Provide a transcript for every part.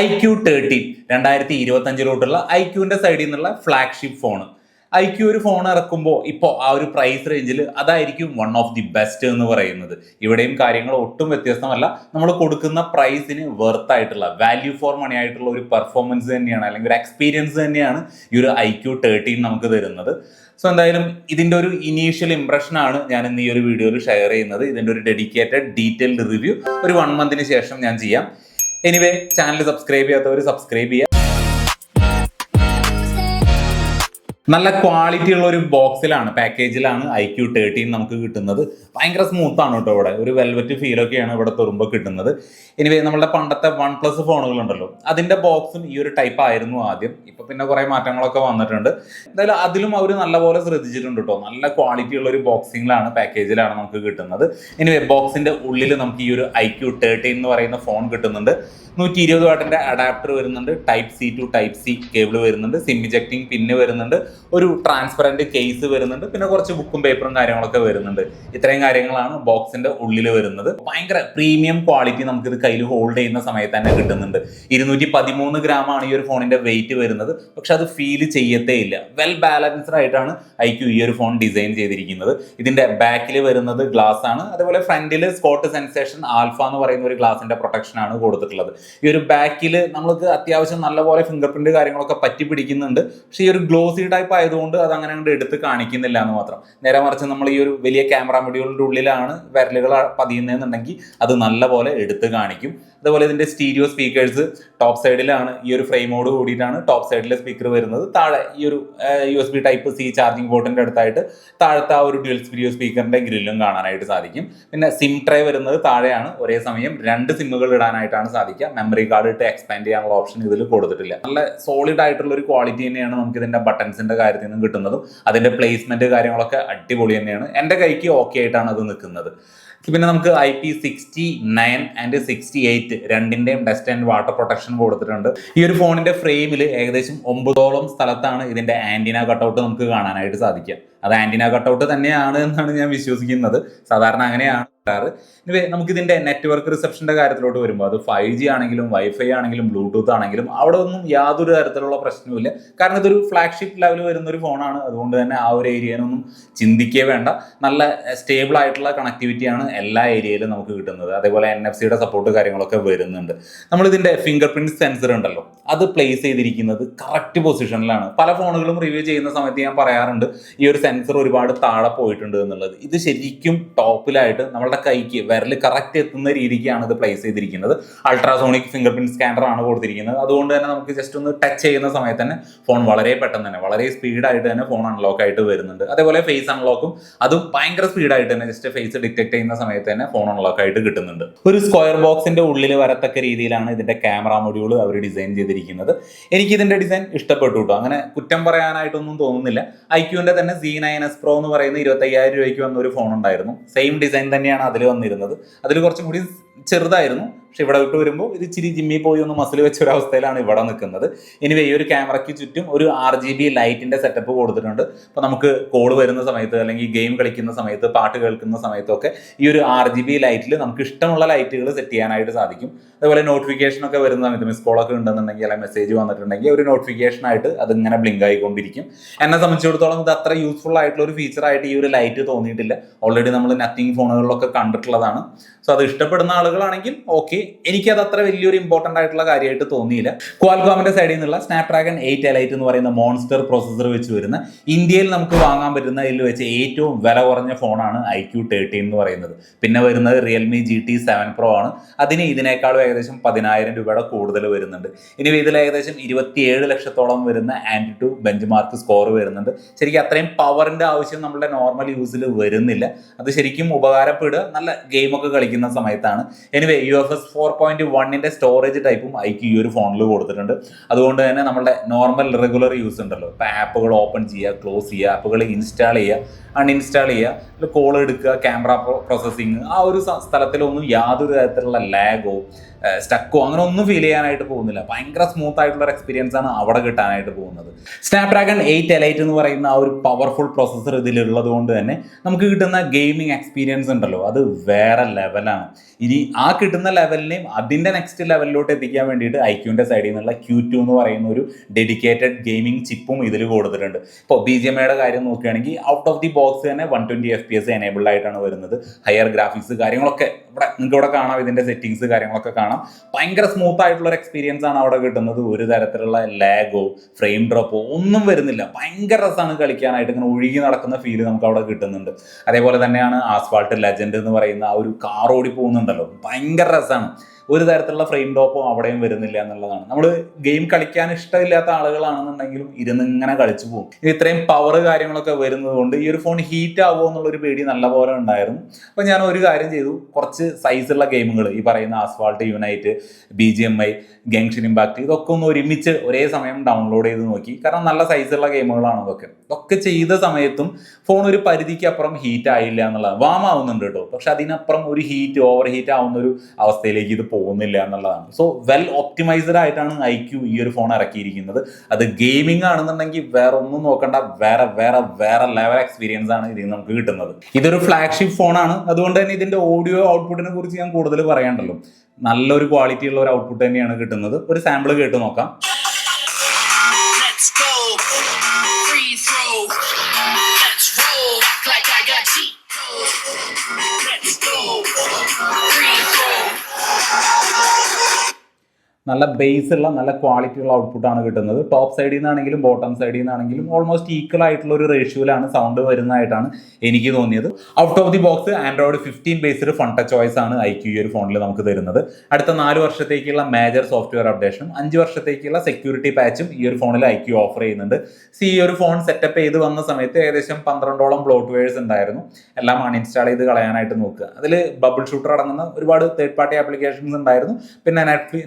I Q thirteen രണ്ടായിരത്തി ഇരുപത്തി അഞ്ചിലോട്ടുള്ള I ക്യൂവിന്റെ സൈഡിൽ നിന്നുള്ള ഫ്ലാഗ്ഷിപ്പ് ഫോൺ ഐ ക്യു ഒരു ഫോൺ ഇറക്കുമ്പോൾ ഇപ്പോൾ ആ ഒരു പ്രൈസ് റേഞ്ചിൽ അതായിരിക്കും വൺ ഓഫ് ദി ബെസ്റ്റ് എന്ന് പറയുന്നത്. ഇവിടെയും കാര്യങ്ങൾ ഒട്ടും വ്യത്യസ്തമല്ല. നമ്മൾ കൊടുക്കുന്ന പ്രൈസിന് വെർത്ത് ആയിട്ടുള്ള വാല്യൂ ഫോർ മണി ആയിട്ടുള്ള ഒരു പെർഫോമൻസ് തന്നെയാണ് അല്ലെങ്കിൽ ഒരു എക്സ്പീരിയൻസ് തന്നെയാണ് ഈ ഒരു ഐ ക്യു തേർട്ടീൻ നമുക്ക് തരുന്നത്. സോ എന്തായാലും ഇതിന്റെ ഒരു ഇനീഷ്യൽ ഇംപ്രഷൻ ആണ് ഞാൻ ഇന്ന് ഈ ഒരു വീഡിയോയിൽ ഷെയർ ചെയ്യുന്നത്. ഇതിന്റെ ഒരു ഡെഡിക്കേറ്റഡ് ഡീറ്റെയിൽഡ് റിവ്യൂ ഒരു വൺ മന്തിന് ശേഷം ഞാൻ ചെയ്യാം. എനിവേ ചാനൽ സബ്സ്ക്രൈബ് ചെയ്യാത്തവർ സബ്സ്ക്രൈബ് ചെയ്യുക. നല്ല ക്വാളിറ്റി ഉള്ള ഒരു ബോക്സിലാണ് പാക്കേജിലാണ് ഐ ക്യു തേർട്ടീൻ നമുക്ക് കിട്ടുന്നത്. ഭയങ്കര സ്മൂത്ത് ആണ് കേട്ടോ ഇവിടെ. ഒരു വെൽവെറ്റ് ഫീലൊക്കെയാണ് ഇവിടെ തുറുമ്പോൾ കിട്ടുന്നത്. എനിവേ നമ്മുടെ പണ്ടത്തെ വൺ പ്ലസ് ഫോണുകളുണ്ടല്ലോ അതിന്റെ ബോക്സും ഈ ഒരു ടൈപ്പ് ആയിരുന്നു ആദ്യം. ഇപ്പൊ പിന്നെ കുറെ മാറ്റങ്ങളൊക്കെ വന്നിട്ടുണ്ട്. എന്തായാലും അതിലും അവർ നല്ലപോലെ ശ്രദ്ധിച്ചിട്ടുണ്ട് കേട്ടോ. നല്ല ക്വാളിറ്റി ഉള്ള ഒരു ബോക്സിംഗിലാണ് പാക്കേജിലാണ് നമുക്ക് കിട്ടുന്നത്. എനിവേ ബോക്സിന്റെ ഉള്ളിൽ നമുക്ക് ഈ ഒരു ഐ ക്യു തേർട്ടീൻ എന്ന് പറയുന്ന ഫോൺ കിട്ടുന്നുണ്ട്. നൂറ്റി ഇരുപത് വാട്ടിന്റെ അഡാപ്റ്റർ വരുന്നുണ്ട്. Type C to type C cable വരുന്നുണ്ട്. സിം ഇജക്റ്റിംഗ് പിന്നെ വരുന്നുണ്ട്. ഒരു ട്രാൻസ്പെറന്റ് കേസ് വരുന്നുണ്ട്. പിന്നെ കുറച്ച് ബുക്കും പേപ്പറും കാര്യങ്ങളൊക്കെ വരുന്നുണ്ട്. ഇത്രയും കാര്യങ്ങളാണ് ബോക്സിന്റെ ഉള്ളിൽ വരുന്നത്. ഭയങ്കര പ്രീമിയം ക്വാളിറ്റി നമുക്കിത് കയ്യിൽ ഹോൾഡ് ചെയ്യുന്ന സമയത്ത് തന്നെ കിട്ടുന്നുണ്ട്. ഇരുന്നൂറ്റി പതിമൂന്ന് ഗ്രാം ആണ് ഈ ഒരു ഫോണിന്റെ വെയിറ്റ് വരുന്നത്. പക്ഷെ അത് ഫീൽ ചെയ്യത്തേ ഇല്ല. വെൽ ബാലൻസ്ഡ് ആയിട്ടാണ് ഐ ക്യു ഈ ഒരു ഫോൺ ഡിസൈൻ ചെയ്തിരിക്കുന്നത്. ഇതിന്റെ ബാക്കിൽ വരുന്നത് ഗ്ലാസ് ആണ്. അതുപോലെ ഫ്രണ്ടിൽ സ്കോട്ട് സെൻസേഷൻ ആൽഫ എന്ന് പറയുന്ന ഒരു ഗ്ലാസിന്റെ പ്രൊട്ടക്ഷൻ ആണ് കൊടുത്തിട്ടുള്ളത്. ഈ ഒരു ബാക്കിൽ നമുക്ക് അത്യാവശ്യം നല്ലപോലെ ഫിംഗർ പ്രിന്റ് കാര്യങ്ങളൊക്കെ പറ്റി പിടിക്കുന്നുണ്ട് പക്ഷെ ഈ ഒരു ഗ്ലോസി ടൈപ്പ് ആയതുകൊണ്ട് അത് അങ്ങനെ അങ്ങോട്ട് എടുത്ത് കാണിക്കുന്നില്ല എന്ന് മാത്രം. നേരെ മറിച്ച് നമ്മൾ ഈ ഒരു വലിയ ക്യാമറ മൊഡ്യൂളിന്റെ ഉള്ളിലാണ് വിരലുകൾ പതിയുന്നതെന്നുണ്ടെങ്കിൽ അത് നല്ലപോലെ എടുത്ത് കാണിക്കും. അതുപോലെ ഇതിന്റെ സ്റ്റീരിയോ സ്പീക്കേഴ്സ് ടോപ്പ് സൈഡിലാണ് ഈ ഒരു ഫ്രെയിമോട് കൂടിയിട്ടാണ് ടോപ്പ് സൈഡിലെ സ്പീക്കർ വരുന്നത്. താഴെ ഈ ഒരു U S B type C charging പോർട്ടിന്റെ അടുത്തായിട്ട് താഴത്തെ ആ ഒരു ഡ്യുവൽ സ്പീഡിയോ സ്പീക്കറിന്റെ ഗ്രില്ലും കാണാനായിട്ട് സാധിക്കും. പിന്നെ സിം ട്രേ വരുന്നത് താഴെയാണ്. ഒരേ സമയം രണ്ട് സിമ്മുകൾ ഇടാനായിട്ടാണ് സാധിക്കുക. മെമ്മറി കാർഡ് ഇട്ട് എക്സ്പാൻഡ് ചെയ്യാനുള്ള ഓപ്ഷൻ ഇതിൽ കൊടുത്തിട്ടില്ല. നല്ല സോളിഡ് ആയിട്ടുള്ള ഒരു ക്വാളിറ്റി തന്നെയാണ് നമുക്ക് ഇതിന്റെ ബട്ടൺസിന്റെ കാര്യത്തിൽ നിന്നും കിട്ടുന്നതും അതിന്റെ പ്ലേസ്മെന്റ് കാര്യങ്ങളൊക്കെ അടിപൊളി തന്നെയാണ്. എന്റെ കൈക്ക് ഓക്കെ ആയിട്ടാണ് അത് നിൽക്കുന്നത്. പിന്നെ നമുക്ക് I P sixty nine and sixty eight രണ്ടിന്റെയും ഡസ്റ്റ് ആൻഡ് വാട്ടർ പ്രൊട്ടക്ഷൻ കൊടുത്തിട്ടുണ്ട്. ഈ ഒരു ഫോണിന്റെ ഫ്രെയിമിൽ ഏകദേശം ഒമ്പതോളം സ്ഥലത്താണ് ഇതിന്റെ ആന്റിന കട്ടൗട്ട് നമുക്ക് കാണാനായിട്ട് സാധിക്കുക. അത് ആന്റിന കട്ടൗട്ട് തന്നെയാണ് എന്നാണ് ഞാൻ വിശ്വസിക്കുന്നത്. സാധാരണ അങ്ങനെയാണ്. ാറ് ഇനി നെറ്റ്വർക്ക് റിസപ്ഷന്റെ കാര്യത്തിലോട്ട് വരുമ്പോൾ അത് ഫൈവ് ജി ആണെങ്കിലും വൈഫൈ ആണെങ്കിലും ബ്ലൂടൂത്ത് ആണെങ്കിലും അവിടെ ഒന്നും യാതൊരു തരത്തിലുള്ള പ്രശ്നവുമില്ല കാരണം ഇതൊരു ഫ്ലാഗ്ഷിപ്പ് ലെവൽ വരുന്ന ഒരു ഫോണാണ് അതുകൊണ്ട് തന്നെ ആ ഒരു ഏരിയനൊന്നും ചിന്തിക്കേ വേണ്ട. നല്ല സ്റ്റേബിൾ ആയിട്ടുള്ള കണക്ടിവിറ്റിയാണ് എല്ലാ ഏരിയയിലും നമുക്ക് കിട്ടുന്നത്. അതേപോലെ എൻ എഫ് സിയുടെ സപ്പോർട്ട് കാര്യങ്ങളൊക്കെ വരുന്നുണ്ട്. നമ്മൾ ഇതിന്റെ ഫിംഗർ പ്രിന്റ് സെൻസർ ഉണ്ടല്ലോ അത് പ്ലേസ് ചെയ്തിരിക്കുന്നത് കറക്റ്റ് പൊസിഷനിലാണ് പല ഫോണുകളും റിവ്യൂ ചെയ്യുന്ന സമയത്ത് ഞാൻ പറയാറുണ്ട് ഈ ഒരു സെൻസർ ഒരുപാട് താഴെ പോയിട്ടുണ്ട് എന്നുള്ളത്. ഇത് ശരിക്കും ടോപ്പിലായിട്ട് നമ്മുടെ കൈക്ക് വിരൽ കറക്റ്റ് എത്തുന്ന രീതിക്കാണ് ഇത് പ്ലേസ് ചെയ്തിരിക്കുന്നത്. അൾട്രാസോണിക് ഫിംഗർ പ്രിന്റ് സ്കാനർ ആണ് കൊടുത്തിരിക്കുന്നത്. അതുകൊണ്ട് തന്നെ നമുക്ക് ജസ്റ്റ് ഒന്ന് ടച്ച് ചെയ്യുന്ന സമയത്ത് തന്നെ ഫോൺ വളരെ പെട്ടെന്ന് തന്നെ വളരെ സ്പീഡായിട്ട് തന്നെ ഫോൺ അൺലോക്ക് ആയിട്ട് വരുന്നുണ്ട്. അതേപോലെ ഫേസ് അൺലോക്കും അതും ഭയങ്കര സ്പീഡായിട്ട് തന്നെ ജസ്റ്റ് ഫേസ് ഡിറ്റക്ട് ചെയ്യുന്ന സമയത്ത് തന്നെ ഫോൺ അൺലോക്ക് ആയിട്ട് കിട്ടുന്നുണ്ട്. ഒരു സ്ക്വയർ ബോക്സിന്റെ ഉള്ളിൽ വരത്തക്ക രീതിയിലാണ് ഇതിന്റെ ക്യാമറ മൊഡ്യൂൾ അവർ ഡിസൈൻ ചെയ്തിരിക്കുന്നത്. എനിക്ക് ഇതിന്റെ ഡിസൈൻ ഇഷ്ടപ്പെട്ടു കേട്ടോ അങ്ങനെ കുറ്റം പറയാനായിട്ടൊന്നും തോന്നുന്നില്ല. ഐക്യുവിന്റെ തന്നെ സി നയൻ എസ് പ്രോ എന്ന് പറയുന്ന ഇരുപത്തയ്യായിരം രൂപയ്ക്ക് വന്ന ഒരു ഫോൺ ഉണ്ടായിരുന്നു. സെയിം ഡിസൈൻ തന്നെയാണ് അതിൽ വന്നിരുന്നത്. അതിൽ കുറച്ചും കൂടി ചെറുതായിരുന്നു. പക്ഷെ ഇവിടെ വിട്ട് വരുമ്പോൾ ഇത് ഇച്ചിരി ജിമ്മി പോയി ഒന്ന് മസിൽ വെച്ച ഒരു അവസ്ഥയിലാണ് ഇവിടെ നിൽക്കുന്നത്. ഇനി ഈ ഒരു ക്യാമറയ്ക്ക് ചുറ്റും ഒരു ആർ ജി ബി ലൈറ്റിന്റെ സെറ്റപ്പ് കൊടുത്തിട്ടുണ്ട്. അപ്പോൾ നമുക്ക് കോൾ വരുന്ന സമയത്ത് അല്ലെങ്കിൽ ഗെയിം കളിക്കുന്ന സമയത്ത് പാട്ട് കേൾക്കുന്ന സമയത്തൊക്കെ ഈ ഒരു ആർ ജി ബി ലൈറ്റിൽ നമുക്ക് ഇഷ്ടമുള്ള ലൈറ്റുകൾ സെറ്റ് ചെയ്യാനായിട്ട് സാധിക്കും. അതുപോലെ നോട്ടിഫിക്കേഷൻ ഒക്കെ വരുന്ന സമയത്ത് മിസ് കോൾ ഒക്കെ ഉണ്ടെന്നുണ്ടെങ്കിൽ അല്ലെങ്കിൽ മെസ്സേജ് വന്നിട്ടുണ്ടെങ്കിൽ ഒരു നോട്ടിഫിക്കേഷൻ ആയിട്ട് അത് ഇങ്ങനെ ബ്ലിങ്ക് ആയിക്കൊണ്ടിരിക്കും. എന്നെ സംബന്ധിച്ചിടത്തോളം ഇത് അത്ര യൂസ്ഫുൾ ആയിട്ടുള്ള ഒരു ഫീച്ചർ ആയിട്ട് ഈ ഒരു ലൈറ്റ് തോന്നിയിട്ടില്ല. ഓൾറെഡി നമ്മൾ നത്തിങ് ഫോണുകളിലൊക്കെ കണ്ടിട്ടുള്ളതാണ്. സോ അത് ഇഷ്ടപ്പെടുന്ന ആളുകളാണെങ്കിൽ ഓക്കെ എനിക്കത് അത്ര വലിയൊരു ഇമ്പോർട്ടന്റ് ആയിട്ടുള്ള കാര്യമായിട്ട് തോന്നിയില്ല. ക്വാൽകോമിന്റെ സൈഡിൽ നിന്നുള്ള സ്നാപ്ഡ്രാഗൺ എയ്റ്റ് എലൈറ്റ് എന്ന് പറയുന്ന മോൺസ്റ്റർ പ്രോസസർ വെച്ച് വരുന്ന ഇന്ത്യയിൽ നമുക്ക് വാങ്ങാൻ പറ്റുന്ന ഇതിൽ വെച്ച് ഏറ്റവും വില കുറഞ്ഞ ഫോണാണ് ഐ ക്യു തേർട്ടീൻ എന്ന് പറയുന്നത്. പിന്നെ വരുന്നത് Realme G T seven pro ആണ്. അതിന് ഇതിനേക്കാളും ഏകദേശം പതിനായിരം രൂപയുടെ കൂടുതൽ വരുന്നുണ്ട്. ഇനി ഇതിൽ ഏകദേശം ഇരുപത്തിയേഴ് ലക്ഷത്തോളം വരുന്ന AnTuTu benchmark score വരുന്നുണ്ട്. ശരിക്കും അത്രയും പവറിന്റെ ആവശ്യം നമ്മുടെ നോർമൽ യൂസിൽ വരുന്നില്ല. അത് ശരിക്കും ഉപകാരപ്പെടുക നല്ല ഗെയിമൊക്കെ കളിക്കുന്ന സമയത്താണ്. Anyway U F S four point വണ്ണിന്റെ സ്റ്റോറേജ് ടൈപ്പും ഐക്ക് ഈ ഒരു ഫോണിൽ കൊടുത്തിട്ടുണ്ട്. അതുകൊണ്ട് തന്നെ നമ്മുടെ നോർമൽ റെഗുലർ യൂസ് ഉണ്ടല്ലോ. ഇപ്പൊ ആപ്പുകൾ ഓപ്പൺ ചെയ്യുക ക്ലോസ് ചെയ്യുക ആപ്പുകൾ ഇൻസ്റ്റാൾ ചെയ്യുക അൺഇൻസ്റ്റാൾ ചെയ്യുക കോൾ എടുക്കുക ക്യാമറ പ്രോസസ്സിങ് ആ ഒരു സ്ഥലത്തിലൊന്നും യാതൊരു തരത്തിലുള്ള ലാഗോ സ്റ്റക്കോ അങ്ങനെ ഒന്നും ഫീൽ ചെയ്യാനായിട്ട് പോകുന്നില്ല. ഭയങ്കര സ്മൂത്ത് ആയിട്ടുള്ള ഒരു എക്സ്പീരിയൻസ് ആണ് അവിടെ കിട്ടാനായിട്ട് പോകുന്നത്. സ്നാപ്ഡ്രാഗൺ എയ്റ്റ് എലൈറ്റ് എന്ന് പറയുന്ന ആ ഒരു പവർഫുൾ പ്രോസസ്സർ ഇതിലുള്ളത് കൊണ്ട് തന്നെ നമുക്ക് കിട്ടുന്ന ഗെയിമിംഗ് എക്സ്പീരിയൻസ് ഉണ്ടല്ലോ. അത് വേറെ ലെവലാണ് ഇനി ആ കിട്ടുന്ന ലെവലിനെയും അതിന്റെ നെക്സ്റ്റ് ലെവലിലോട്ട് എത്തിക്കാൻ വേണ്ടിയിട്ട് ഐക്യൂന്റെ സൈഡിൽ നിന്നുള്ള ക്യൂ ടു എന്ന് പറയുന്ന ഒരു ഡെഡിക്കേറ്റഡ് ഗെയിമിംഗ് ചിപ്പും ഇതിൽ കൊടുത്തിട്ടുണ്ട്. ഇപ്പോൾ ബി ജി എം ഐയുടെ കാര്യം നോക്കുകയാണെങ്കിൽ ഔട്ട് ഓഫ് ദി ബോക്സ് തന്നെ one twenty F P S enabled ആയിട്ടാണ് വരുന്നത്. ഹയർ ഗ്രാഫിക്സ് കാര്യങ്ങളൊക്കെ ഇവിടെ നിങ്ങൾക്ക് ഇവിടെ കാണാം ഇതിന്റെ സെറ്റിങ്സ് കാര്യങ്ങളൊക്കെ കാണാം. ഭയങ്കര സ്മൂത്ത് ആയിട്ടുള്ള ഒരു എക്സ്പീരിയൻസ് ആണ് അവിടെ കിട്ടുന്നത്. ഒരു തരത്തിലുള്ള ലാഗോ ഫ്രെയിം ഡ്രോപ്പോ ഒന്നും വരുന്നില്ല. ഭയങ്കര രസമാണ് കളിക്കാനായിട്ട്. ഇങ്ങനെ ഒഴുകി നടക്കുന്ന ഫീൽ നമുക്ക് അവിടെ കിട്ടുന്നുണ്ട്. അതേപോലെ തന്നെയാണ് ആസ്ഫാൾട്ട് ലെജൻഡ് എന്ന് പറയുന്ന ആ ഒരു കാർ ഓടി പോകുന്നുണ്ടല്ലോ ഭയങ്കര രസമാണ് ഒരു തരത്തിലുള്ള ഫ്രെയിം ടോപ്പും അവിടെയും വരുന്നില്ല എന്നുള്ളതാണ്. നമ്മൾ ഗെയിം കളിക്കാൻ ഇഷ്ടമില്ലാത്ത ആളുകളാണെന്നുണ്ടെങ്കിലും ഇരുന്ന് ഇങ്ങനെ കളിച്ചു പോകും. ഇത് ഇത്രയും പവർ കാര്യങ്ങളൊക്കെ വരുന്നത് കൊണ്ട് ഈ ഒരു ഫോൺ ഹീറ്റ് ആവുമോ എന്നുള്ളൊരു പേടി നല്ലപോലെ ഉണ്ടായിരുന്നു. അപ്പോൾ ഞാൻ ഒരു കാര്യം ചെയ്തു. കുറച്ച് സൈസുള്ള ഗെയിമുകൾ ഈ പറയുന്ന Asphalt Unite B G M I Genshin Impact ഇതൊക്കെ ഒന്ന് ഒരുമിച്ച് ഒരേ സമയം ഡൗൺലോഡ് ചെയ്ത് നോക്കി. കാരണം നല്ല സൈസുള്ള ഗെയിമുകളാണ് ഇതൊക്കെ. ഇതൊക്കെ ചെയ്ത സമയത്തും ഫോൺ ഒരു പരിധിക്ക് അപ്പുറം ഹീറ്റ് ആയില്ല എന്നുള്ളതാണ്. വാം ആവുന്നുണ്ട് കേട്ടോ. പക്ഷെ അതിനപ്പുറം ഒരു ഹീറ്റ് ഓവർ ഹീറ്റ് ആവുന്ന ഒരു അവസ്ഥയിലേക്ക് ഇത് പോകുന്നില്ല എന്നുള്ളതാണ്. സോ വെൽ ഒപ്റ്റിമൈസ്ഡ് ആയിട്ടാണ് ഐ ക്യു ഈ ഒരു ഫോൺ ഇറക്കിയിരിക്കുന്നത്. അത് ഗെയിമിംഗ് ആണെന്നുണ്ടെങ്കിൽ വേറെ ഒന്നും നോക്കണ്ട. വേറെ വേറെ വേറെ ലെവൽ എക്സ്പീരിയൻസ് ആണ് ഇതിൽ നമുക്ക് കിട്ടുന്നത്. ഇതൊരു ഫ്ലാഗ്ഷിപ്പ് ഫോണാണ് അതുകൊണ്ട് തന്നെ ഇതിന്റെ ഓഡിയോ ഔട്ട്പുട്ടിനെ കുറിച്ച് ഞാൻ കൂടുതൽ പറയണ്ടല്ലോ. നല്ലൊരു ക്വാളിറ്റി ഉള്ള ഒരു ഔട്ട്പുട്ട് തന്നെയാണ് കിട്ടുന്നത്. ഒരു സാമ്പിൾ കേട്ട് നോക്കാം. Let's roll. Act like I got cheat Oh, my God. നല്ല ബേസ് ഉള്ള നല്ല ക്വാളിറ്റി ഉള്ള ഔട്ട്പുട്ട് ആണ് കിട്ടുന്നത്. ടോപ്പ് സൈഡിൽ നിന്നാണെങ്കിലും ബോട്ടം സൈഡിൽ നിന്നാണെങ്കിലും ഓൾമോസ്റ്റ് ഈക്വൽ ആയിട്ടുള്ള ഒരു റേഷ്യോയിലാണ് സൗണ്ട് വരുന്നതായിട്ടാണ് എനിക്ക് തോന്നിയത്. Out of the box Android fifteen based touch choice ആണ് ഐ ക്യു ഒരു ഫോണിൽ നമുക്ക് തരുന്നത്. അടുത്ത നാല് വർഷത്തേക്കുള്ള മേജർ സോഫ്റ്റ്വെയർ അപ്ഡേഷനും അഞ്ച് വർഷത്തേക്കുള്ള സെക്യൂരിറ്റി പാച്ചും ഈ ഒരു ഫോണിൽ ഐ ക്യു ഓഫർ ചെയ്യുന്നുണ്ട്. സി ഈ ഒരു ഫോൺ സെറ്റപ്പ് ചെയ്ത് വന്ന സമയത്ത് ഏകദേശം പന്ത്രണ്ടോളം ബ്ലോട്ട്വെയർസ് ഉണ്ടായിരുന്നു. എല്ലാം അൺഇൻസ്റ്റാൾ ചെയ്ത് കളയാനായിട്ട് നോക്കുക. അതിൽ ബബിൾ ഷൂട്ടർ അടങ്ങുന്ന ഒരുപാട് തേർഡ് പാർട്ടി ആപ്ലിക്കേഷൻസ് ഉണ്ടായിരുന്നു. പിന്നെ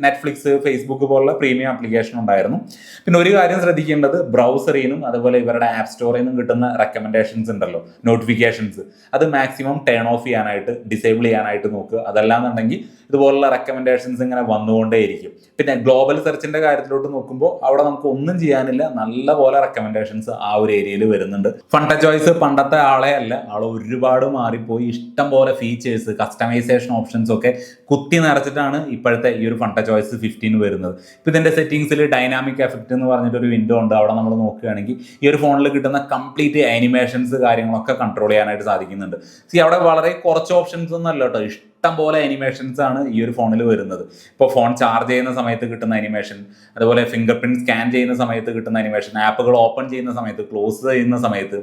നെറ്റ്ഫ്ലി ഫേസ്ബുക്ക് പോലുള്ള പ്രീമിയം ആപ്ലിക്കേഷൻ ഉണ്ടായിരുന്നു. പിന്നെ ഒരു കാര്യം ശ്രദ്ധിക്കേണ്ടത് ബ്രൗസറിൽ നിന്നും അതുപോലെ ഇവരുടെ ആപ്പ് സ്റ്റോറിൽ നിന്നും കിട്ടുന്ന റെക്കമെൻഡേഷൻസ് ഉണ്ടല്ലോ നോട്ടിഫിക്കേഷൻസ് അത് മാക്സിമം ടേൺ ഓഫ് ചെയ്യാനായിട്ട് ഡിസേബിൾ ചെയ്യാനായിട്ട് നോക്കുക. അതല്ലാന്നുണ്ടെങ്കിൽ ഇതുപോലുള്ള റെക്കമെൻഡേഷൻസ് ഇങ്ങനെ വന്നുകൊണ്ടേയിരിക്കും. പിന്നെ ഗ്ലോബൽ സെർച്ചിന്റെ കാര്യത്തിലോട്ട് നോക്കുമ്പോൾ അവിടെ നമുക്ക് ഒന്നും ചെയ്യാനില്ല. നല്ല പോലെ റെക്കമെൻഡേഷൻസ് ആ ഒരു ഏരിയയിൽ വരുന്നുണ്ട്. ഫണ്ട ചോയ്സ് പണ്ടത്തെ ആളെ അല്ല ആൾ ഒരുപാട് മാറിപ്പോയി. ഇഷ്ടം പോലെ ഫീച്ചേഴ്സ് കസ്റ്റമൈസേഷൻ ഓപ്ഷൻസ് ഒക്കെ കുത്തി നിറച്ചിട്ടാണ് ഇപ്പോഴത്തെ ഈ ഒരു ഫണ്ട ചോയ്സ് ഫിഫ്റ്റീൻ വരുന്നത്. ഇപ്പം ഇതിന്റെ സെറ്റിംഗ്സിൽ ഡൈനാമിക് എഫക്റ്റ് എന്ന് പറഞ്ഞിട്ട് ഒരു വിൻഡോ ഉണ്ട്. അവിടെ നമ്മൾ നോക്കുകയാണെങ്കിൽ ഈ ഒരു ഫോണിൽ കിട്ടുന്ന കംപ്ലീറ്റ് ആനിമേഷൻസ് കാര്യങ്ങളൊക്കെ കൺട്രോൾ ചെയ്യാനായിട്ട് സാധിക്കുന്നുണ്ട്. സി അവിടെ വളരെ കുറച്ച് ഓപ്ഷൻസ് ഒന്നും അല്ല കേട്ടോ. ഇഷ്ടം പോലെ അനിമേഷൻസ് ആണ് ഈ ഒരു ഫോണിൽ വരുന്നത്. ഇപ്പോൾ ഫോൺ ചാർജ് ചെയ്യുന്ന സമയത്ത് കിട്ടുന്ന അനിമേഷൻ അതുപോലെ ഫിംഗർ പ്രിന്റ് സ്കാൻ ചെയ്യുന്ന സമയത്ത് കിട്ടുന്ന അനിമേഷൻ ആപ്പുകൾ ഓപ്പൺ ചെയ്യുന്ന സമയത്ത് ക്ലോസ് ചെയ്യുന്ന സമയത്ത്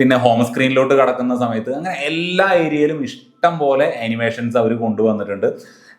പിന്നെ ഹോം സ്ക്രീനിലോട്ട് കടക്കുന്ന സമയത്ത് അങ്ങനെ എല്ലാ ഏരിയയിലും ഇഷ്ടം പോലെ അനിമേഷൻസ് അവർ കൊണ്ടുവന്നിട്ടുണ്ട്.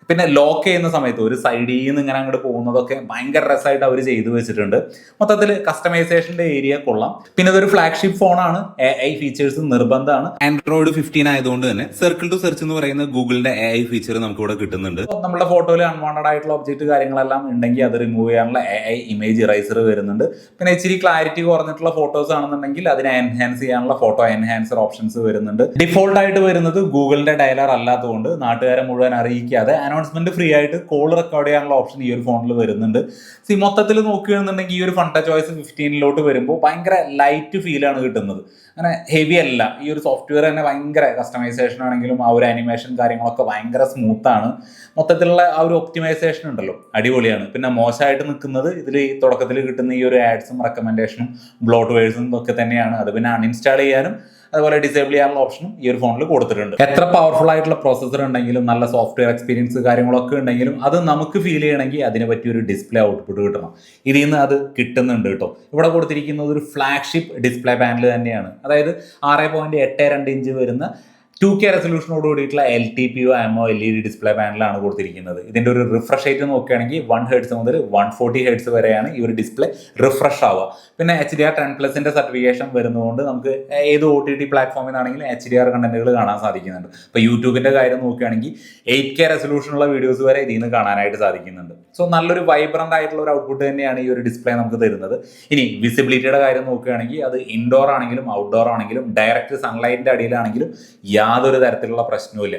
പിന്നെ ലോക്ക് ചെയ്യുന്ന സമയത്ത് ഒരു സൈഡിൽ നിന്ന് ഇങ്ങനെ അങ്ങോട്ട് പോകുന്നതൊക്കെ ഭയങ്കര രസമായിട്ട് അവർ ചെയ്തു വെച്ചിട്ടുണ്ട്. മൊത്തത്തിൽ കസ്റ്റമൈസേഷന്റെ ഏരിയ കൊള്ളാം. പിന്നെ ഇതൊരു ഫ്ലാഗ്ഷിപ്പ് ഫോണാണ് എ ഐ ഫീച്ചേഴ്സ് നിർബന്ധമാണ്. ആൻഡ്രോയിഡ് ഫിഫ്റ്റീൻ ആയതുകൊണ്ട് തന്നെ സർക്കിൾ ടു സെർച്ച് എന്ന് പറയുന്ന ഗൂഗിളിന്റെ എ ഐ ഫീച്ചർ നമുക്ക് ഇവിടെ കിട്ടുന്നുണ്ട് നമ്മുടെ ഫോട്ടോയിൽ അൺവാണ്ടഡ് ആയിട്ടുള്ള ഒബ്ജക്റ്റ് കാര്യങ്ങളെല്ലാം ഉണ്ടെങ്കിൽ അത് റിമൂവ് ചെയ്യാനുള്ള എ ഐ ഇമേജ് ഇറൈസർ വരുന്നുണ്ട്. പിന്നെ ഇച്ചിരി ക്ലാരിറ്റി കുറഞ്ഞിട്ടുള്ള ഫോട്ടോസ് ആണെന്നുണ്ടെങ്കിൽ അതിനെ എൻഹാൻസ് ചെയ്യാനുള്ള ഫോട്ടോ എൻഹാൻസർ ഓപ്ഷൻസ് വരുന്നുണ്ട്. ഡിഫോൾട്ട് ആയിട്ട് വരുന്നത് ഗൂഗിളിന്റെ ഡയലർ അല്ലാത്തതുകൊണ്ട് നാട്ടുകാരെ മുഴുവൻ അറിയിക്കാതെ അനൗൺസ്മെന്റ് ഫ്രീ ആയിട്ട് കോൾ റെക്കോർഡ് ചെയ്യാനുള്ള ഓപ്ഷൻ ഈ ഒരു ഫോണിൽ വരുന്നുണ്ട്. സി മൊത്തത്തിൽ നോക്കുകയാണെന്നുണ്ടെങ്കിൽ ഈ ഒരു ഫണ്ട ചോയ്സ് ഫിഫ്റ്റീനിലോട്ട് വരുമ്പോൾ ഭയങ്കര ലൈറ്റ് ഫീൽ ആണ് കിട്ടുന്നത്. അങ്ങനെ ഹെവി അല്ല. ഈ ഒരു സോഫ്റ്റ്വെയർ തന്നെ ഭയങ്കര കസ്റ്റമൈസേഷൻ ആണെങ്കിലും ആ ഒരു അനിമേഷൻ കാര്യങ്ങളൊക്കെ ഭയങ്കര സ്മൂത്ത് ആണ്. മൊത്തത്തിലുള്ള ആ ഒരു ഒപ്റ്റിമൈസേഷൻ ഉണ്ടല്ലോ. അടിപൊളിയാണ്. പിന്നെ മോശമായിട്ട് നിൽക്കുന്നത് ഇതിൽ ഈ തുടക്കത്തിൽ കിട്ടുന്ന ഈ ഒരു ആഡ്സും റെക്കമെൻഡേഷനും ബ്ലോട്ട് വേഴ്സും ഒക്കെ തന്നെയാണ്. അത് പിന്നെ അൺഇൻസ്റ്റാൾ ചെയ്യാനും അതുപോലെ ഡിസേബിൾ ചെയ്യാനുള്ള ഓപ്ഷനും ഈ ഒരു ഫോണിൽ കൊടുത്തിട്ടുണ്ട്. എത്ര പവർഫുൾ ആയിട്ടുള്ള പ്രോസസ്സർ ഉണ്ടെങ്കിലും നല്ല സോഫ്റ്റ്വെയർ എക്സ്പീരിയൻസ് കാര്യങ്ങളൊക്കെ ഉണ്ടെങ്കിലും അത് നമുക്ക് ഫീൽ ചെയ്യണമെങ്കിൽ അതിനെ പറ്റിയ ഒരു ഡിസ്പ്ലേ ഔട്ട്പുട്ട് കിട്ടണം. ഇതിൽ നിന്ന് അത് കിട്ടുന്നുണ്ട് കേട്ടോ. ഇവിടെ കൊടുത്തിരിക്കുന്നത് ഒരു ഫ്ലാഗ്ഷിപ്പ് ഡിസ്പ്ലേ പാനൽ തന്നെയാണ്. അതായത് ആറ് പോയിന്റ് എട്ട് രണ്ട് ഇഞ്ച് വരുന്ന ടു കെ റെസൊല്യൂഷനോട് കൂടിയിട്ടുള്ള L T P O M O L E D display പാനലാണ് കൊടുത്തിരിക്കുന്നത്. ഇതിന്റെ ഒരു റിഫ്രഷ് റേറ്റ് നോക്കുകയാണെങ്കിൽ വൺ ഹെഡ്സ് മുതൽ വൺ ഫോർട്ടി ഹെഡ്സ് വരെയാണ് ഈ ഒരു ഡിസ്പ്ലേ റിഫ്രഷ് ആവുക. പിന്നെ എച്ച് ഡി ആർ ടെൻ പ്ലസിന്റെ സർട്ടിഫിക്കേഷൻ വരുന്നതുകൊണ്ട് നമുക്ക് ഏത് ഒ ടി ടി പ്ലാറ്റ്ഫോമിൽ നിന്നാണെങ്കിലും എച്ച് ഡി ആർ കണ്ടന്റുകൾ കാണാൻ സാധിക്കുന്നുണ്ട്. ഇപ്പോൾ യൂട്യൂബിന്റെ കാര്യം നോക്കുകയാണെങ്കിൽ എയ്റ്റ് കെ റെസൊല്യൂഷനുള്ള വീഡിയോസ് വരെ ഇതിൽ നിന്ന് കാണാനായിട്ട് സാധിക്കുന്നുണ്ട്. സോ നല്ലൊരു വൈബ്രന്റ് ആയിട്ടുള്ള ഒരു ഔട്ട്പുട്ട് തന്നെയാണ് ഈ ഒരു ഡിസ്പ്ലേ നമുക്ക് തരുന്നത്. ഇനി വിസിബിലിറ്റിയുടെ കാര്യം നോക്കുകയാണെങ്കിൽ അത് ഇൻഡോർ ആണെങ്കിലും ഔട്ട്ഡോർ ആണെങ്കിലും ഡയറക്റ്റ് സൺലൈറ്റിന്റെ അടിയിലാണെങ്കിലും യാതൊരു തരത്തിലുള്ള പ്രശ്നവുമില്ല.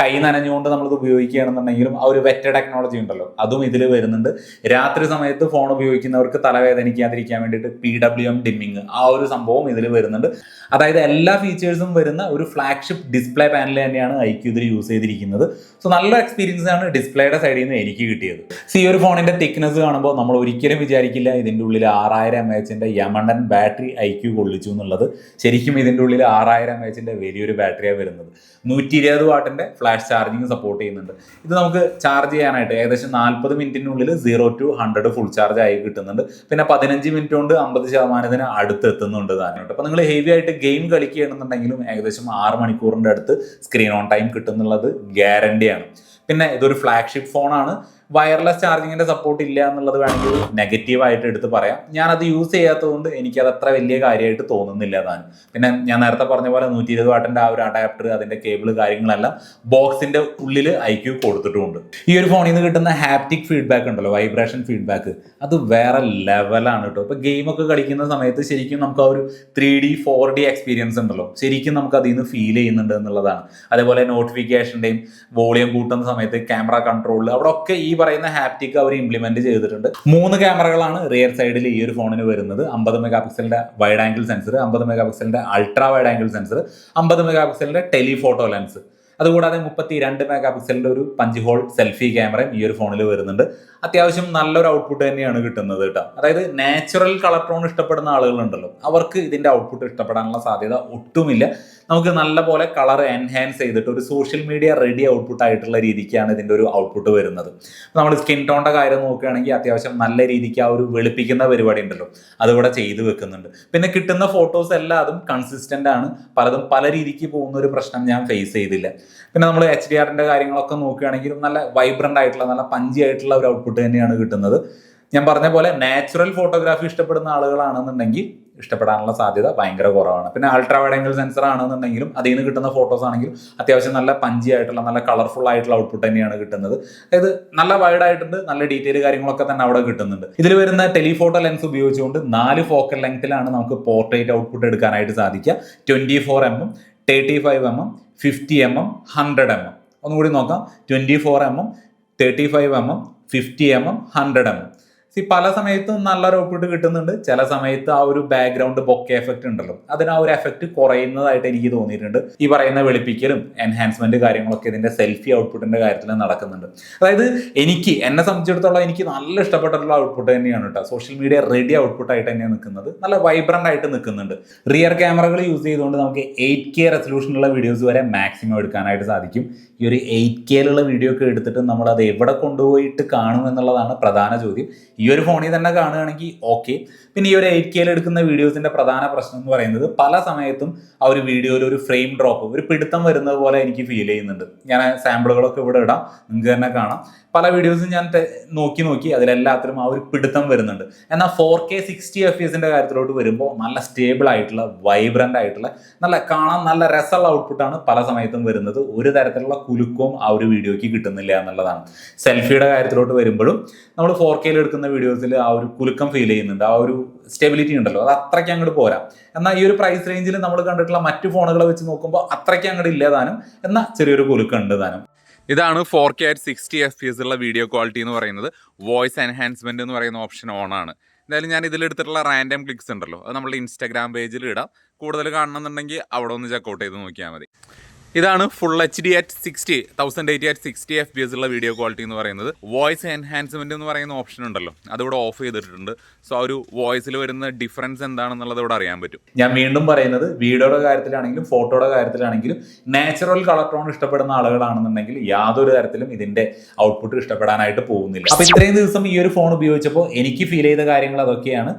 കൈ നനഞ്ഞുകൊണ്ട് നമ്മളിത് ഉപയോഗിക്കുകയാണെന്നുണ്ടെങ്കിലും ആ ഒരു വെറ്റ ടെക്നോളജി ഉണ്ടല്ലോ. അതും ഇതിൽ വരുന്നുണ്ട്. രാത്രി സമയത്ത് ഫോൺ ഉപയോഗിക്കുന്നവർക്ക് തലവേദനിക്കാതിരിക്കാൻ വേണ്ടിയിട്ട് പി ഡബ്ല്യു എം ഡിമ്മിങ് ആ ഒരു സംഭവം ഇതിൽ വരുന്നുണ്ട്. അതായത് എല്ലാ ഫീച്ചേഴ്സും വരുന്ന ഒരു ഫ്ലാഗ്ഷിപ്പ് ഡിസ്പ്ലേ പാനൽ തന്നെയാണ് ഐക്യു ഇതിൽ യൂസ് ചെയ്തിരിക്കുന്നത്. സോ നല്ല എക്സ്പീരിയൻസ് ആണ് ഡിസ്പ്ലേയുടെ സൈഡിൽ നിന്ന് എനിക്ക് കിട്ടിയത്. സി ഒരു ഫോണിന്റെ തിക്നെസ് കാണുമ്പോൾ നമ്മൾ ഒരിക്കലും വിചാരിക്കില്ല ഇതിന്റെ ഉള്ളിൽ ആറായിരം എം എച്ചിന്റെ യമണ്ടൻ ബാറ്ററി ഐക്യു കൊള്ളിച്ചു എന്നുള്ളത്. ശരിക്കും ഇതിന്റെ ഉള്ളിൽ ആറായിരം എം എച്ചിന്റെ വലിയൊരു ബാറ്ററിയാണ് വരുന്നത്. നൂറ്റി ഇരുപത് വാട്ടിന്റെ ഫ്ലാഷ് ചാർജിങ് സപ്പോർട്ട് ചെയ്യുന്നുണ്ട്. ഇത് നമുക്ക് ചാർജ് ചെയ്യാനായിട്ട് ഏകദേശം നാൽപ്പത് മിനിറ്റിനുള്ളിൽ zero to hundred full charge ആയി കിട്ടുന്നുണ്ട്. പിന്നെ പതിനഞ്ച് മിനിറ്റ് കൊണ്ട് അമ്പത് ശതമാനത്തിന് അടുത്ത് എത്തുന്നുണ്ട് താനായിട്ട് അപ്പോൾ നിങ്ങൾ ഹെവി ആയിട്ട് ഗെയിം കളിക്കുകയാണെന്നുണ്ടെങ്കിലും ഏകദേശം ആറ് മണിക്കൂറിന്റെ അടുത്ത് സ്ക്രീൻ ഓൺ ടൈം കിട്ടുന്നുള്ളത് ഗ്യാരണ്ടിയാണ് പിന്നെ ഇതൊരു ഫ്ലാഗ്ഷിപ്പ് ഫോണാണ് വയർലെസ് ചാർജിങ്ങിന്റെ സപ്പോർട്ട് ഇല്ല എന്നുള്ളത് വേണമെങ്കിൽ നെഗറ്റീവ് ആയിട്ട് എടുത്ത് പറയാം. ഞാൻ അത് യൂസ് ചെയ്യാത്തതുകൊണ്ട് എനിക്കത് അത്ര വലിയ കാര്യമായിട്ട് തോന്നുന്നില്ല താനും പിന്നെ ഞാൻ നേരത്തെ പറഞ്ഞ പോലെ നൂറ്റി ഇരുപത് വാട്ടിന്റെ ആ ഒരു അഡാപ്റ്റർ അതിന്റെ കേബിൾ കാര്യങ്ങളെല്ലാം ബോക്സിന്റെ ഉള്ളിൽ ഐക്യു കൊടുത്തിട്ടുമുണ്ട് ഈ ഒരു ഫോണിൽ നിന്ന് കിട്ടുന്ന ഹാപ്റ്റിക് ഫീഡ്ബാക്ക് ഉണ്ടല്ലോ വൈബ്രേഷൻ ഫീഡ്ബാക്ക് അത് വേറെ ലെവലാണ് കേട്ടോ. ഇപ്പൊ ഗെയിമൊക്കെ കളിക്കുന്ന സമയത്ത് ശരിക്കും നമുക്ക് ആ ഒരു three D four D experience ഉണ്ടല്ലോ. ശരിക്കും നമുക്ക് അതിൽ നിന്ന് ഫീൽ ചെയ്യുന്നുണ്ട് എന്നുള്ളതാണ്. അതേപോലെ നോട്ടിഫിക്കേഷന്റെയും വോളിയം കൂട്ടുന്ന സമയത്ത് ക്യാമറ കൺട്രോളിൽ അവിടെ ഒക്കെ ഈ പറയുന്ന ഹാപ്റ്റിക് അവർ ഇംപ്ലിമെന്റ് ചെയ്തിട്ടുണ്ട്. മൂന്ന് ക്യാമറകളാണ് റിയർ സൈഡിൽ ഈ ഒരു ഫോണിന് വരുന്നത്. അമ്പത് മെഗാ പിക്സലിന്റെ വൈഡ് ആംഗിൾ സെൻസർ അമ്പത് മെഗാ പിക്സലിന്റെ അൾട്രാ വൈഡ് ആംഗിൾ സെൻസർ അമ്പത് മെഗാ പിക്സലിന്റെ ടെലിഫോട്ടോ ലെൻസ് അതുകൂടാതെ മുപ്പത്തി രണ്ട് മെഗാ പിക്സലിന്റെ ഒരു പഞ്ച് ഹോൾ സെൽഫി ക്യാമറയും ഈ ഒരു ഫോണിൽ വരുന്നുണ്ട്. അത്യാവശ്യം നല്ലൊരു ഔട്ട്പുട്ട് തന്നെയാണ് കിട്ടുന്നത് കേട്ടോ. അതായത് നാച്ചുറൽ കളർ ടോൺ ഇഷ്ടപ്പെടുന്ന ആളുകളുണ്ടല്ലോ. അവർക്ക് ഇതിന്റെ ഔട്ട്പുട്ട് ഇഷ്ടപ്പെടാനുള്ള സാധ്യത ഒട്ടുമില്ല. നമുക്ക് നല്ലപോലെ കളർ എൻഹാൻസ് ചെയ്തിട്ട് ഒരു സോഷ്യൽ മീഡിയ റെഡി ഔട്ട്പുട്ട് ആയിട്ടുള്ള രീതിക്കാണ് ഇതിന്റെ ഒരു ഔട്ട്പുട്ട് വരുന്നത്. നമ്മൾ സ്കിൻ ടോണിന്റെ കാര്യം നോക്കുകയാണെങ്കിൽ അത്യാവശ്യം നല്ല രീതിക്ക് ആ ഒരു വെളുപ്പിക്കുന്ന പരിപാടി ഉണ്ടല്ലോ. അതുകൂടെ ചെയ്തു വെക്കുന്നുണ്ട്. പിന്നെ കിട്ടുന്ന ഫോട്ടോസ് എല്ലാം അതും കൺസിസ്റ്റന്റ് ആണ്. പലതും പല രീതിക്ക് പോകുന്ന ഒരു പ്രശ്നം ഞാൻ ഫേസ് ചെയ്തില്ല. പിന്നെ നമ്മൾ എച്ച് ഡി ആറിന്റെ കാര്യങ്ങളൊക്കെ നോക്കുകയാണെങ്കിലും നല്ല വൈബ്രന്റ് ആയിട്ടുള്ള നല്ല പഞ്ചി ആയിട്ടുള്ള ഒരു ഔട്ട്പുട്ട് തന്നെയാണ് കിട്ടുന്നത്. ഞാൻ പറഞ്ഞ പോലെ നാച്ചുറൽ ഫോട്ടോഗ്രാഫി ഇഷ്ടപ്പെടുന്ന ആളുകളാണെന്നുണ്ടെങ്കിൽ ഇഷ്ടപ്പെടാനുള്ള സാധ്യത ഭയങ്കര കുറവാണ്. പിന്നെ അൾട്രാ വൈഡ് ആംഗിൾ സെൻസർ ആണെന്നുണ്ടെങ്കിലും അതിൽ നിന്ന് കിട്ടുന്ന ഫോട്ടോസ് ആണെങ്കിലും അത്യാവശ്യം നല്ല പഞ്ചി ആയിട്ടുള്ള നല്ല കളർഫുൾ ആയിട്ടുള്ള ഔട്ട്പുട്ട് തന്നെയാണ് കിട്ടുന്നത്. അതായത് നല്ല വൈഡ് ആയിട്ടുണ്ട് നല്ല ഡീറ്റെയിൽ കാര്യങ്ങളൊക്കെ തന്നെ അവിടെ കിട്ടുന്നുണ്ട്. ഇതിൽ വരുന്ന ടെലിഫോട്ടോ ലെൻസ് ഉപയോഗിച്ചുകൊണ്ട് നാല് ഫോക്കൽ ലെങ്ത്തിലാണ് നമുക്ക് പോർട്രേറ്റ് ഔട്ട്പുട്ട് എടുക്കാനായിട്ട് സാധിക്കുക. Twenty four M M thirty five M M fifty M M hundred M M ഒന്നുകൂടി നോക്കാം. Twenty four M M thirty five M M fifty M M hundred M M C പല സമയത്തും നല്ല output കിട്ടുന്നുണ്ട്. ചില സമയത്ത് ആ ഒരു ബാക്ക്ഗ്രൗണ്ട് ബൊക്കെ എഫക്റ്റ് ഉണ്ടല്ലോ. അതിന് ആ ഒരു എഫക്റ്റ് കുറയുന്നതായിട്ട് എനിക്ക് തോന്നിയിട്ടുണ്ട്. ഈ പറയുന്ന വെളുപ്പിക്കലും എൻഹാൻസ്മെന്റ് കാര്യങ്ങളൊക്കെ ഇതിന്റെ സെൽഫി ഔട്ട്പുട്ടിന്റെ കാര്യത്തിൽ നടക്കുന്നുണ്ട്. അതായത് എനിക്ക് എന്നെ സംബന്ധിച്ചിടത്തോളം എനിക്ക് നല്ല ഇഷ്ടപ്പെട്ടിട്ടുള്ള ഔട്ട്പുട്ട് തന്നെയാണ് കേട്ടോ. സോഷ്യൽ മീഡിയ റെഡി ഔട്ട്പുട്ട് ആയിട്ട് തന്നെയാണ് നിൽക്കുന്നത്. നല്ല വൈബ്രന്റ് ആയിട്ട് നിൽക്കുന്നുണ്ട്. റിയർ ക്യാമറകൾ യൂസ് ചെയ്തുകൊണ്ട് നമുക്ക് എയ്റ്റ് കെ റെസൊല്യൂഷനുള്ള വീഡിയോസ് വരെ മാക്സിമം എടുക്കാനായിട്ട് സാധിക്കും. ഈ ഒരു എയ്റ്റ് കെയിലുള്ള വീഡിയോ ഒക്കെ എടുത്തിട്ട് നമ്മൾ അത് എവിടെ കൊണ്ടുപോയിട്ട് കാണും എന്നുള്ളതാണ് പ്രധാന ചോദ്യം. ഈ ഒരു ഫോണിൽ തന്നെ കാണുകയാണെങ്കിൽ ഓക്കെ. പിന്നെ ഈ ഒരു എയ്റ്റ് കെയിൽ എടുക്കുന്ന വീഡിയോസിന്റെ പ്രധാന പ്രശ്നം എന്ന് പറയുന്നത് പല സമയത്തും ആ ഒരു വീഡിയോയിൽ ഒരു ഫ്രെയിം ഡ്രോപ്പ് ഒരു പിടുത്തം വരുന്നത് പോലെ എനിക്ക് ഫീൽ ചെയ്യുന്നുണ്ട്. ഞാൻ സാമ്പിളുകളൊക്കെ ഇവിടെ ഇടാം. നിങ്ങൾക്ക് തന്നെ കാണാം. പല വീഡിയോസും ഞാൻ നോക്കി നോക്കി അതിലെല്ലാത്തിലും ആ ഒരു പിടുത്തം വരുന്നുണ്ട്. എന്നാൽ ഫോർ കെ സിക്സ്റ്റി എഫ് എസിന്റെ കാര്യത്തിലോട്ട് വരുമ്പോൾ നല്ല സ്റ്റേബിൾ ആയിട്ടുള്ള വൈബ്രന്റ് ആയിട്ടുള്ള നല്ല കാണാൻ നല്ല രസമുള്ള ഔട്ട്പുട്ടാണ് പല സമയത്തും വരുന്നത്. ഒരു തരത്തിലുള്ള കുലുക്കവും ആ ഒരു വീഡിയോയ്ക്ക് കിട്ടുന്നില്ല എന്നുള്ളതാണ്. സെൽഫിയുടെ കാര്യത്തിലോട്ട് വരുമ്പോഴും നമ്മൾ ഫോർ കെയിൽ എടുക്കുന്ന വീഡിയോസിൽ ആ ഒരു കുലുക്കം ഫീൽ ചെയ്യുന്നുണ്ട്. ആ ഒരു സ്റ്റെബിലിറ്റി ഉണ്ടല്ലോ. അത് അത്രയ്ക്ക് അങ്ങോട്ട് പോരാ. എന്നാൽ ഈ ഒരു പ്രൈസ് റേഞ്ചിൽ നമ്മൾ കണ്ടിട്ടുള്ള മറ്റു ഫോണുകളെ വെച്ച് നോക്കുമ്പോൾ അത്രയ്ക്ക് അങ്ങോട്ട് ഇല്ല താനും. എന്നാൽ ചെറിയൊരു കുലുക്കം ഉണ്ട് താനും. ഇതാണ് four K at sixty F P S ഉള്ള വീഡിയോ ക്വാളിറ്റി എന്ന് പറയുന്നത്. വോയിസ് എൻഹാൻസ്മെന്റ് എന്ന് പറയുന്ന ഓപ്ഷൻ ഓൺ ആണ്. എന്തായാലും ഞാൻ ഇതിലെടുത്തിട്ടുള്ള റാൻഡം ക്ലിക്സ് ഉണ്ടല്ലോ. അത് നമ്മുടെ ഇൻസ്റ്റാഗ്രാം പേജിൽ ഇടാം. കൂടുതൽ കാണണമെന്നുണ്ടെങ്കിൽ അവിടെ ഒന്ന് ചെക്കൗട്ട് ചെയ്ത് നോക്കിയാൽ മതി. ഇതാണ് full H D at sixty thousand eighty at sixty F P S ഉള്ള വീഡിയോ ക്വാളിറ്റി എന്ന് പറയുന്നത്. വോയിസ് എൻഹാൻസ്മെന്റ് എന്ന് പറയുന്ന ഓപ്ഷൻ ഉണ്ടല്ലോ. അതിവിടെ ഓഫ് ചെയ്തിട്ടുണ്ട്. സോ ആ ഒരു വോയിസിൽ വരുന്ന ഡിഫറൻസ് എന്താണെന്നുള്ളത് ഇവിടെ അറിയാൻ പറ്റും. ഞാൻ വീണ്ടും പറയുന്നത് വീഡിയോയുടെ കാര്യത്തിലാണെങ്കിലും ഫോട്ടോയുടെ കാര്യത്തിലാണെങ്കിലും നാച്ചുറൽ കളർ ടോൺ ഇഷ്ടപ്പെടുന്ന ആളുകളാണെന്നുണ്ടെങ്കിൽ യാതൊരു തരത്തിലും ഇതിന്റെ ഔട്ട്പുട്ട് ഇഷ്ടപ്പെടാനായിട്ട് പോകുന്നില്ല. അപ്പൊ ഇത്രയും ദിവസം ഈ ഒരു ഫോൺ ഉപയോഗിച്ചപ്പോൾ എനിക്ക് ഫീൽ ചെയ്ത കാര്യങ്ങൾ അതൊക്കെയാണ്.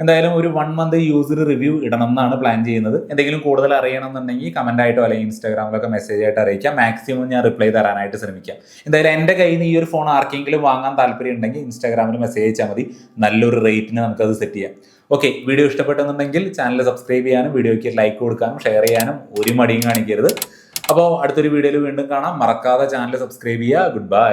എന്തായാലും ഒരു വൺ മന്ത് യൂസർ റിവ്യൂ ഇടണം എന്നാണ് പ്ലാൻ ചെയ്യുന്നത്. എന്തെങ്കിലും കൂടുതൽ അറിയണം എന്നുണ്ടെങ്കിൽ കമന്റ് ആയിട്ടോ അല്ലെങ്കിൽ ഇൻസ്റ്റാഗ്രാമിലൊക്കെ മെസ്സേജ് ആയിട്ട് അറിയിക്കാം. മാക്സിമം ഞാൻ റിപ്ലൈ തരാനായിട്ട് ശ്രമിക്കാം. എന്തായാലും എന്റെ കയ്യിൽ നിന്ന് ഈ ഒരു ഫോൺ ആർക്കെങ്കിലും വാങ്ങാൻ താല്പര്യം ഉണ്ടെങ്കിൽ ഇൻസ്റ്റാഗ്രാമിൽ മെസ്സേജ് അയച്ചാൽ മതി. നല്ലൊരു റേറ്റിന് നമുക്കത് സെറ്റ് ചെയ്യാം. ഓക്കെ വീഡിയോ ഇഷ്ടപ്പെട്ടെന്നുണ്ടെങ്കിൽ ചാനൽ സബ്സ്ക്രൈബ് ചെയ്യാനും വീഡിയോയ്ക്ക് ലൈക്ക് കൊടുക്കാനും ഷെയർ ചെയ്യാനും ഒരു മടിയും കാണിക്കരുത്. അപ്പോൾ അടുത്തൊരു വീഡിയോയിൽ വീണ്ടും കാണാം. മറക്കാതെ ചാനൽ സബ്സ്ക്രൈബ് ചെയ്യുക. Good bye